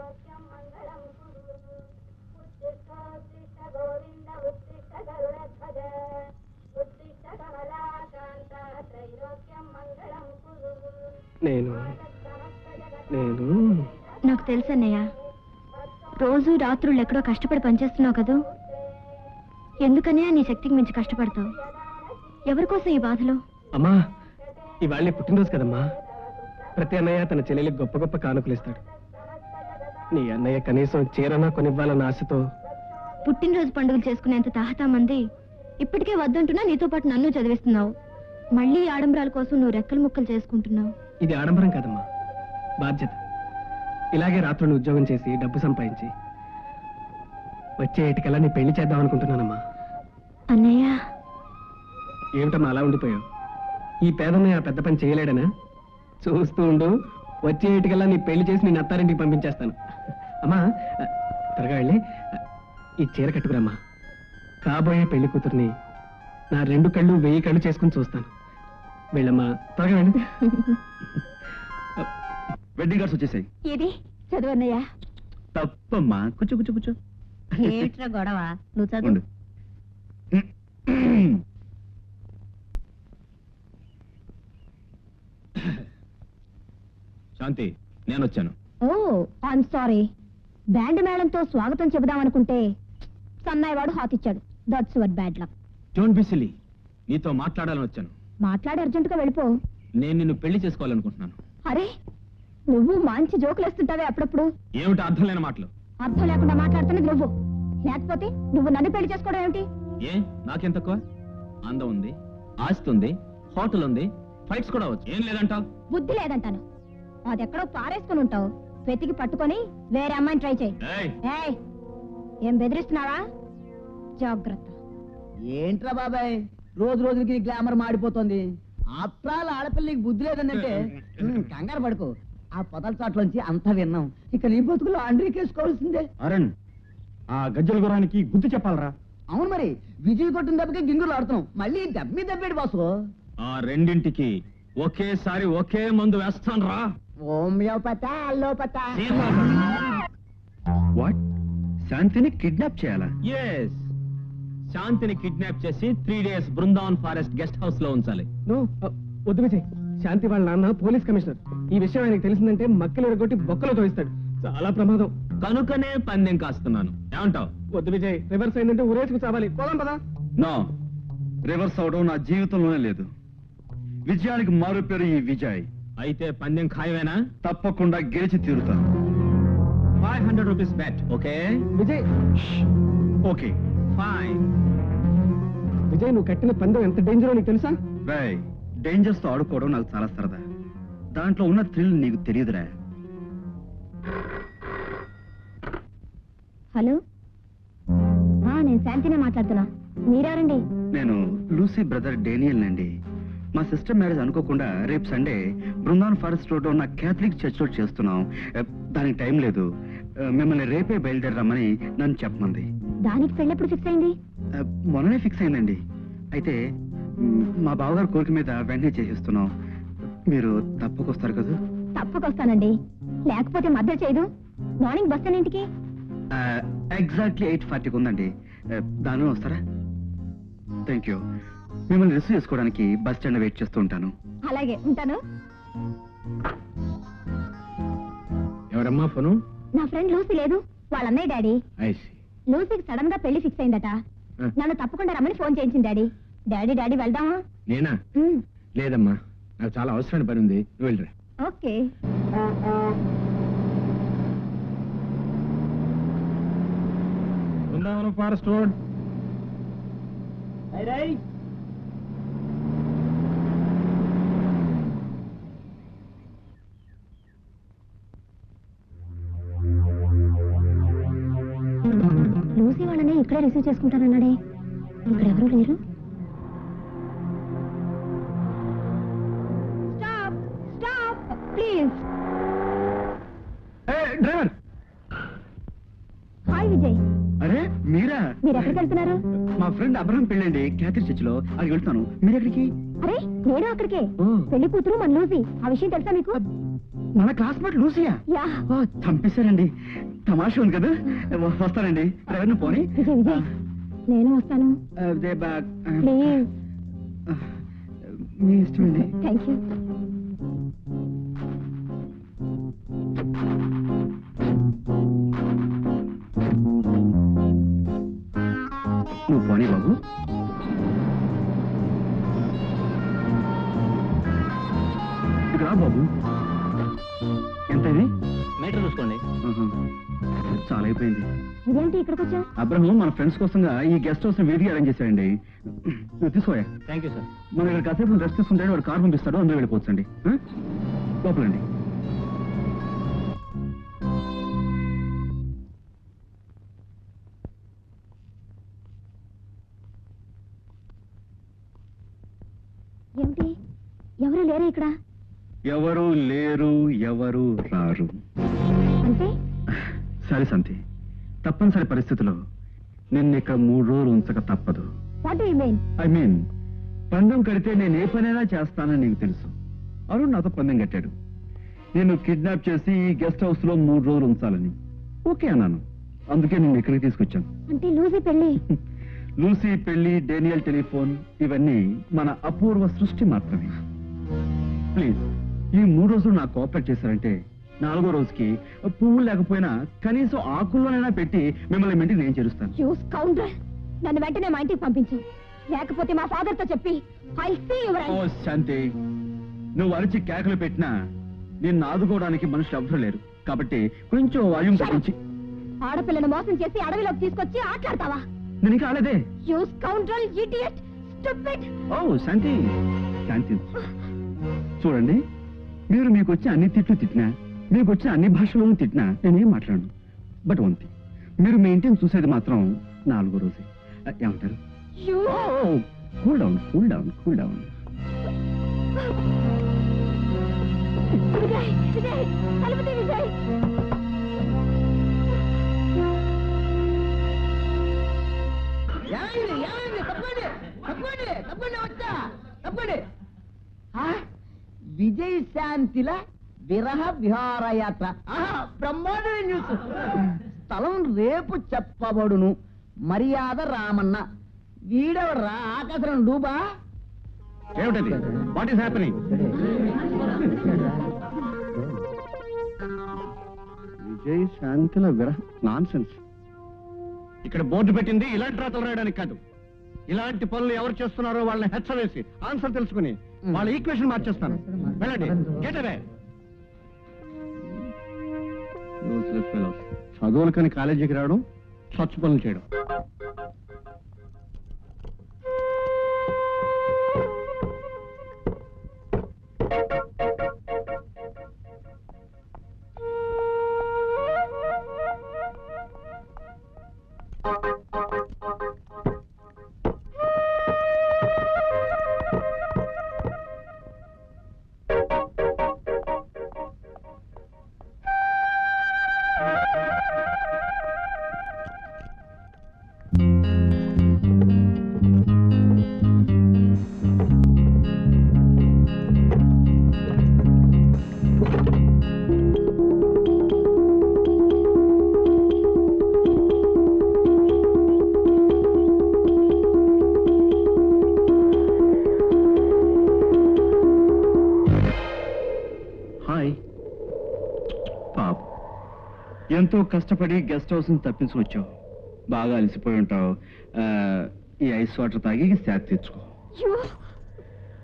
త్రైలోక్యం మంగళం కురు. ఉత్తిష్ట ఉత్తిష్ట గోవింద ఉత్తిష్ట గరుడధ్వజ. ఉత్తిష్ట కమలాకాంత త్రైలోక్యం మంగళం కురు. నేను నేను. నాకు తెలుసు అన్నయ్య రోజు రాత్రులు ఎక్కడో కష్టపడి పనిచేస్తున్నావు కదూ? ఎందుకనే నీ శక్తికి మించి కష్టపడతావు? ఎవరి కోసం ఈ బాధలో? అమ్మా ఇవాళ పుట్టినరోజు కదమ్మా. ప్రతి అన్నయ్య తన చెల్లెలికి గొప్ప గొప్ప కానుకలు ఇస్తాడు. నీ అన్నయ్య కనీసం చీరనా కొనివ్వాలన్న ఆశతో పుట్టినరోజు పండుగలు చేసుకునేంత తాహతా మంది ఇప్పటికే వద్దంటున్నా నీతో పాటు నన్ను చదివిస్తున్నావు. మళ్ళీ ఆడంబరాల కోసం నువ్వు రెక్కలు ముక్కలు చేసుకుంటున్నావు. ఇది ఆడంబరం కాదమ్మా. బాధ్యత. ఇలాగే రాత్రులు ఉద్యోగం చేసి డబ్బు సంపాదించి వచ్చే ఏటికల్లా నీ పెళ్ళి చేద్దాం అనుకుంటున్నానమ్మా. అన్నయ్య. ఏమిటమ్మా అలా ఉండిపోయావు? ఈ పేదన్నయ్య ఆ పెద్ద పని చేయలేడనా? చూస్తూ ఉండు వచ్చే ఏటికల్లా నీ పెళ్ళి చేసి నేను అత్తారింటికి పంపించేస్తాను. అమ్మా త్వరగా వెళ్ళి. ఈ చీర కట్టుకురమ్మా. కాబోయే పెళ్ళి కూతుర్ని నా రెండు కళ్ళు వెయ్యి కళ్ళు చేసుకుని చూస్తాను. వెళ్ళమ్మా త్వరగా వెళ్ళి. వెడ్డింగ్ కార్డ్స్ వచ్చేసాయి. ఇది చదువు అన్నయ్య. తప్పమ్మా. కూర్చో కూర్చో కూర్చో. ఏమిట్రా గొడవ? నువ్వు ఉండు. శాంతి నేను వచ్చాను. ఓ ఐఎమ్ సారీ బ్యాండ్ మేళంతో స్వాగతం చెబుదామనుకుంటే సన్నాయి వాడు హాత్ ఇచ్చాడు that's very bad luck don't be silly నీతో మాట్లాడాలని వచ్చాను. మాట్లాడి అర్జెంటుగా వెళ్ళిపో. నేను నిన్ను పెళ్ళి చేసుకోవాలనుకుంటున్నాను. అరే నువ్వు మంచి జోకులు వేస్తుంటావే అప్పుడప్పుడు. ఏమిటి అర్థం లేని మాటలు? అర్థం లేకుండా మాట్లాడుతున్నది నువ్వు. లేకపోతే నువ్వు నన్ను పెళ్ళి చేసుకోవడం ఏమిటి? ఏ నాకేం తక్కువ? అందం ఉంది ఆస్తి ఉంది హోటల్ ఉంది ఫైట్స్ కూడా వచ్చు ఏం లేదంటావు? బుద్ధి లేదంటాను. అది ఎక్కడో పారేసుకుని ఉంటావు. వెతికి పట్టుకొని వేరే అమ్మాయిని ట్రై చేయి. ఏయ్. ఏం బెదిరిస్తున్నావా? జాగ్రత్త. ఏంట్రా బాబాయ్? రోజు రోజుకి నీ గ్లామర్ మాడిపోతుంది. ఆప్రాలు ఆడపిల్లకి బుద్ధి లేదంటే కంగారు పడుకో. ఆ పొదల చాట్లోంచి అంతా విన్నాం. ఇక నీ బతుకులు అండ్రీ కేసుకోవాల్సిందే అరణ్ ఆ గజ్జల గురానికి గుర్తు చెప్పాలరా? అవును మరి విజయ్ కొట్టిన దెబ్బకి గింగులు ఆడుతున్నాం. మళ్ళీ దెబ్బ మీద దెబ్బేడు బాసు. ఆ రెండింటికి ఒకేసారి ఒకే మందు వేస్తాను రా హోమియోపత అల్లోపత. వాట్ శాంతిని కిడ్నాప్ చేయాలా? ఎస్ శాంతిని కిడ్నాప్ చేసి three days Brindavan forest guest హౌస్లో ఉంచాలి వద్దు విజయ్. శాంతి వాళ్ళ నాన్న పోలీస్ కమిషనర్. ఈ విషయం ఆయనకు తెలిసిందంటే మక్కలు ఎరగొట్టి బొక్కలో తోయిస్తాడు. చాలా ప్రమాదం. కనుకనే పందెం కాస్తున్నాను. ఏమంటావు? వద్దు విజయ్ రివర్స్ అయిందంటే ఊరేసుకు చావాలి. పోదాం పదా. నో. రివర్స్ అవడం నా జీవితంలోనే లేదు. విజయానికి మారు పేరు ఈ విజయ్. అయితే పందెం ఖాయమేనా? తప్పకుండా గెలిచి తీరుతాను. Five hundred rupees bet okay? Vijay! Okay. Fine. Vijay నువ్వు కట్టిన పందెం ఎంత డేంజరో నీకు తెలుసా? రాయ్ డేంజర్స్తో ఆడుకోవడం నాకు చాలా సరదా. దాంట్లో ఉన్న థ్రిల్ నీకు తెలియదురా. హలో? నేను శాంతినే మాట్లాడుతున్నా. మీరారండి నేను లూసీ బ్రదర్ డేనియల్ నండి మా సిస్టర్ మ్యారేజ్ అనుకోకుండా రేపు సండే బృందావన్ ఫారెస్ట్ రోడ్ ఉన్న క్యాథలిక్ చర్చ్లో చేస్తున్నాం. దానికి టైం లేదు. మిమ్మల్ని రేపే బయలుదేరమని నన్ను చెప్పమంది. దానికి పెళ్ళెప్పుడు ఫిక్స్ అయింది? మొన్ననే ఫిక్స్ అయిందండి. అయితే మ్, బావగారు కోరిక మీద వెంటనే చేసేస్తున్నాం. మీరు తప్పకొస్తారు కదా? తప్పకొస్తానండి. లేకపోతే మధ్య చేయదు. మార్నింగ్ బస్ ఎన్నింటికి ఎగ్జాక్ట్లీ ఎయిట్ ఫార్టీకి ఉందండి. దానిలో వస్తారా? థ్యాంక్ యూ మిమ్మల్ని రిసీవ్ చేసుకోవడానికి బస్ స్టాండ్ వెయిట్ చేస్తూ ఉంటాను. అలాగే ఉంటాను. ఎవరమ్మా ఫోను? నా ఫ్రెండ్ లూసీ లేదు వాళ్ళ అన్నయ్య డాడీ. ఐసి లూసీకి సడన్గా పెళ్ళి ఫిక్స్ అయిందట. నన్ను తప్పకుండా రమ్మని ఫోన్ చేయించింది డాడీ. డాడీ డాడీ వెళ్దామా? నేనా? లేదమ్మా నాకు చాలా అవసరమైన పని ఉంది. నువ్వు వెళ్ళరా. ఓకే. Brindavanam forest road. ఇక్కడే రిసీవ్ చేసుకుంటానన్నాడే? ఇక్కడ ఎవరు లేరు? Stop stop please. Driver! Hi Vijay. అరే మీరా? మీరు ఎక్కడికి వెళ్తున్నారు? మా ఫ్రెండ్ అబ్రహం పెళ్ళండి. క్యాథలిక్ చర్చ్లో అది వెళ్తాను మీరు ఎక్కడికి అరే నేను అక్కడికే. పెళ్ళి కూతురు మన లూసీ ఆ విషయం తెలుసా మీకు? మన క్లాస్మేట్ లూసియా. చంపేశారండి. తమాషా ఉంది కదా. వస్తానండి. డ్రైవర్ని పోని. నేను వస్తాను. మీ ఇష్టం అండి. Thank you. నువ్వు పోనీ బాబు. రా బాబు. ఎంత ఇది మీటర్ చూసుకోండి. చాలా అయిపోయింది. ఇదేంటి ఇక్కడికి వచ్చా అబ్రహం మన ఫ్రెండ్స్ కోసంగా ఈ గెస్ట్ హౌస్ వీడియో అరేంజ్ చేశాడండి. నువ్వు తీసుకోయా థ్యాంక్ యూ సార్ మనం ఇక్కడ కాసేపు రెస్ట్ తీసుకుంటే వాడు కార్ పంపిస్తాడు అందులో వెళ్ళిపోవచ్చండి? లోపలండి. ఏమిటి? ఎవరు లేరా ఇక్కడ? ఎవరు లేరు ఎవరు రారు. అంటే సరే సంతి. తప్పనిసరి పరిస్థితిలో నిన్ను ఇక్కడ మూడు రోజులు ఉంచక తప్పదు. What you mean I mean పందెం కడితే నేను ఏ పనైనా చేస్తానని నీకు తెలుసు. అరుణ్ నాతో పందెం కట్టాడు. నేను కిడ్నాప్ చేసి ఈ గెస్ట్ హౌస్లో మూడు రోజులు ఉంచాలని. ఓకే అన్నాను. అందుకే నేను ఇక్కడికి తీసుకొచ్చాను. అంటే లూజీ పెళ్ళి. లూసీ పెళ్ళి డేనియల్ టెలిఫోన్ ఇవన్నీ మన అపూర్వ సృష్టి మాత్రమే. ప్లీజ్. ఈ మూడు రోజులు నాకు కోఆపరేట్ చేశారంటే నాలుగో రోజుకి పువ్వు లేకపోయినా కనీసం ఆకుల్లోనైనా పెట్టి మిమ్మల్ని మీ ఇంటికి నేను చేరుస్తాను. యూ స్కౌండర్ నన్ను వెంటనే మా ఇంటికి పంపించు. లేకపోతే మా ఫాదర్తో చెప్పి I see your oh Shanti. నువ్వు అరిచి కేకలు పెట్టినా నిన్ను ఆదుకోవడానికి మనుషులు ఎవ్వరూ లేరు. కాబట్టి కొంచెం వాయుం తగ్గించి. ఆడపిల్లను మోసం చేసి అడవిలోకి తీసుకొచ్చి ఆట్లాడతావా? నేను ఇంకా ఆలేదే you scoundrel idiot stupid oh Shanti. Shanti. చూడండి. మీరు మీకు వచ్చే అన్ని తిట్లు తిట్టినా మీకు వచ్చే అన్ని భాషలను తిట్టినా నేనేం మాట్లాడను. బట్ వన్ థింగ్ మీరు మీ ఇంటిని చూసేది మాత్రం నాలుగో రోజే. అ, ఏమంటారు? You cool down cool down cool down తప్పండి తప్పండి తప్పండి వచ్చా తప్పండి. శాంతిల విరహ విహారయాత్ర. ఆహా, బ్రహ్మాండమైన న్యూస్ స్థలం రేపు చెప్పబడును. మర్యాద రామన్న. వీడెవడరా? ఆకాశం డూబా? ఏమిటది? వాట్ ఈస్ హ్యాపెనింగ్ విజయ్ శాంతిల విరహ నాన్ సెన్స్ ఇక్కడ బోర్డు పెట్టింది ఇలాంటి రాతలు రాయడానికి కాదు. ఇలాంటి పనులు ఎవరు చేస్తున్నారో వాళ్ళని హెచ్చవేసి ఆన్సర్ తెలుసుకుని వాళ్ళ ఈక్వేషన్ మార్చేస్తాను. వెళ్ళండి. గెట్ అవే చదువులకని కాలేజీకి రావడం స్వచ్ఛ పనులు చేయడం. హాయ్ ఎంతో కష్టపడి గెస్ట్ హౌస్ని తప్పించుకొచ్చావు బాగా అలసిపోయి ఉంటావు. ఈ ఐస్ వాటర్ తాగి శాతి తెచ్చుకో.